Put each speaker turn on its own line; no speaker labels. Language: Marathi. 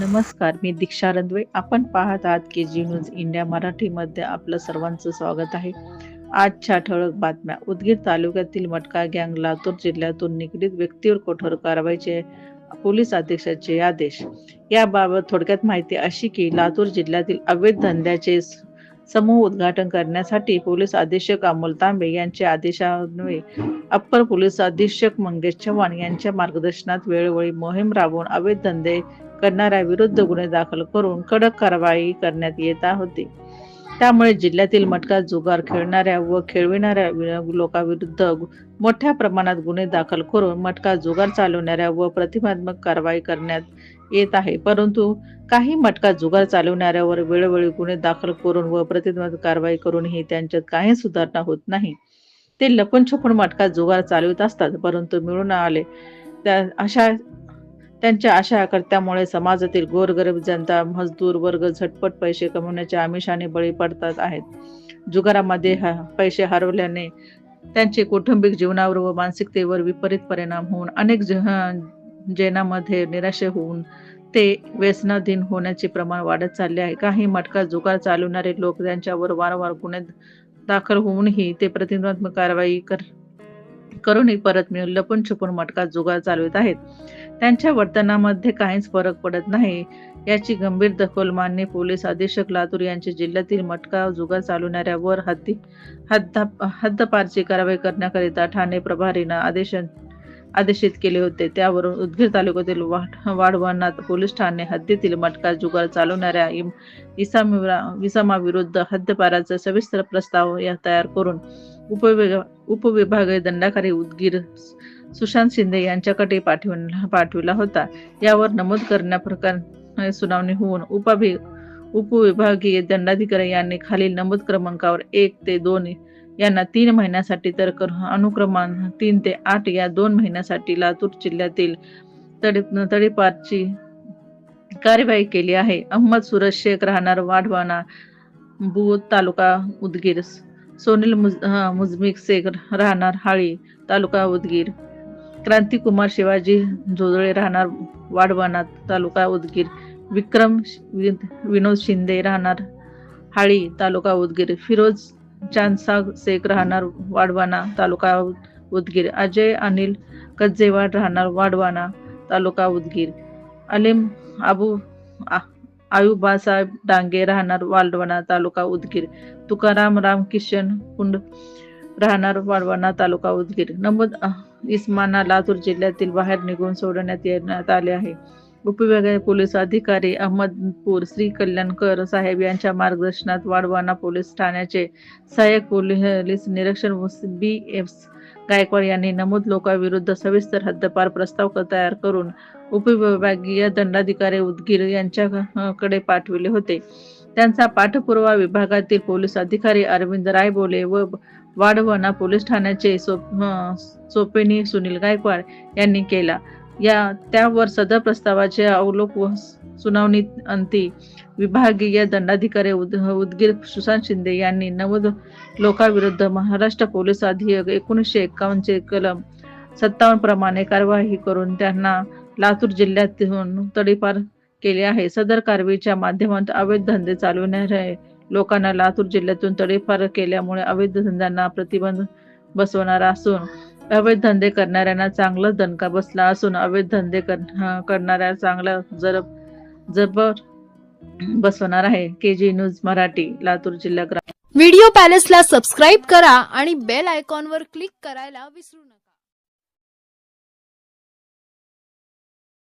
नमस्कार मी दीक्षा रंधवे. आपण पाहत आहात के जी न्यूज इंडिया मराठीमध्ये आपलं सर्वांचं स्वागत आहे. आजच्या ठळक बातम्या. उदगीर तालुक्यातील मटका गँग लातूर जिल्ह्यातून निगडीत व्यक्तीवर कठोर कारवाईचे पोलीस अधीक्षकाचे आदेश. याबाबत थोडक्यात माहिती अशी की लातूर जिल्ह्यातील अवैध धंद्याचे समूह उद्घाटन करण्यासाठी पोलीस अधीक्षक अमोल तांबे यांच्या आदेशान्वये अप्पर पोलीस अधीक्षक मंगेश चव्हाण यांच्या मार्गदर्शनात वेळोवेळी मोहीम राबवून अवैध धंदे करणाऱ्या विरुद्ध गुन्हे दाखल करून कडक कारवाई करण्यात येत होती. त्यामुळे जिल्ह्यातील मटका जुगार खेळणाऱ्या व खेळविणाऱ्या लोकांविरुद्ध मोठ्या प्रमाणात गुन्हे दाखल करून मटका जुगार चालवणाऱ्या व प्रतिबंधात्मक कारवाई करण्यात येत आहे. परंतु काही मटका जुगार चालवणाऱ्यावर वेळोवेळी गुन्हे दाखल करून व प्रतिबंधात्मक कारवाई करूनही त्यांच्यात काही सुधारणा होत नाही. ते लपून छपून मटका जुगार चालवित असतात परंतु मिळून आले त्या अशा त्यांच्या अशा कर्त्यामुळे समाजातील गोरगरीब जनता मजदूर वर्ग झटपट पैसे कमवण्याच्या आमिषाने बळी पडतात आहेत. जुगारामध्ये हा पैसे हरवल्याने त्यांचे कौटुंबिक जीवनावर व मानसिकतेवर विपरीत परिणाम होऊन अनेक ज- जैनामध्ये निराशे होऊन ते व्यसनाधीन होण्याचे प्रमाण वाढत चालले आहे. काही मटका जुगार चालवणारे लोक त्यांच्यावर वारंवार गुन्हे दाखल होऊनही ते प्रतिबंधात्मक कारवाई कर करूनही परत मिळून लपून छपून मटका जुगार चालवित आहेत. त्यांच्या वर्तनामध्ये काहीच फरक पडत नाही. याची गंभीर दखल मान्य पोलीस अधीक्षक लातूर यांचे जिल्ह्यातील मटका जुगार चालवणाऱ्या वर हद्दी हद्द हद्दपारची कारवाई करण्याकरिता ठाणे प्रभारीनं आदेश आदेशित केले होते. त्यावरून उदगीर तालुक्यातील वाढवणात पोलीस ठाणे हद्दीतील मटका जुगार चालवणाऱ्या इम- इसामी- हद्दपाराचा सविस्तर प्रस्ताव या तयार करून उपविभा उपविभागीय दंडाकारी उदगीर सुशांत शिंदे यांच्याकडे पाठवून पाठविला होता. यावर नमूद करण्याप्रकारे सुनावणी होऊन उपाभि उपविभागीय दंडाधिकारी यांनी खालील नमूद क्रमांकावर एक ते दोन यांना तीन महिन्यासाठी तर अनुक्रमान तीन ते आठ या दोन महिन्यासाठी लातूर जिल्ह्यातील तडी तडीपारची कार्यवाही केली आहे. अहमद सुरज शेख राहणार वाढवाना बुध तालुका उदगीर. सोनील मुज मुजमिक शेख राहणार हाळी तालुका उदगीर. क्रांतिकुमार शिवाजी जोजळे राहणार वाढवाना तालुका उदगीर. विक्रम वि- विनोद शिंदे राहणार हाळी तालुका उदगीर. फिरोज चांदसाग शेख राहणार वाढवाना तालुका उदगीर. अजय अनिल कज्जेवाड राहणार वाढवाना तालुका उदगीर. अलीम अबू आ- आयुबासाहेब डांगे राहणार वाढवाना तालुका उदगीर. तुकाराम रामकिशन कुंड राहणार वाळवणा तालुका उदगीर. नमूद इस्माना लातूर जिल्ह्यातील बाहेर निघून सोडण्यात येण्यात आले आहे. उपविभागीय पोलीस अधिकारी अहमदपूर श्री कल्याणकर साहेब यांच्या मार्गदर्शनात वाढवाना पोलीस ठाण्याचे सहाय्यक पोलीस निरीक्षण बी एफ गायकवाड यांनी नमूद लोकांविरुद्ध सविस्तर हद्दपार प्रस्ताव तयार करून उपविभागीय दंडाधिकारी उदगीर यांच्याकडे पाठविले होते. त्यांचा पाठपुरावा विभागातील पोलीस अधिकारी अरविंद रायबोले व वाढवणा पोलीस ठाण्याचे सोप सोपेनी सुनील गायकवाड यांनी केला. या त्यावर सदर प्रस्तावाचे अवलोक व सुनावणी अंती विभागीय दंडाधिकारी उद उदगीर सुशांत शिंदे यांनी नवद लोकांविरुद्ध महाराष्ट्र पोलीस अधिक एकोणीसशे एकावन्नचे कलम सत्तावन्न प्रमाणे कार्यवाही करून त्यांना लातूर जिल्ह्यातून तडीपार केले आहे. सदर कारवाईच्या माध्यमातून अवैध धंदे चालवणाऱ्या लोकांना लातूर जिल्ह्यातून तडीपार केल्यामुळे अवैध धंद्यांना प्रतिबंध बसवणार असून अवैध धंदे करणाऱ्यांना चांगला दणका बसला असून अवैध धंदे करणाऱ्या चांगला जर जबर बसवणार आहे. K G news Marathi Latur जिल्हा ग्रामीण
व्हिडिओ पॅलेसला सबस्क्राईब करा आणि बेल आयकॉनवर क्लिक करायला विसरू नका.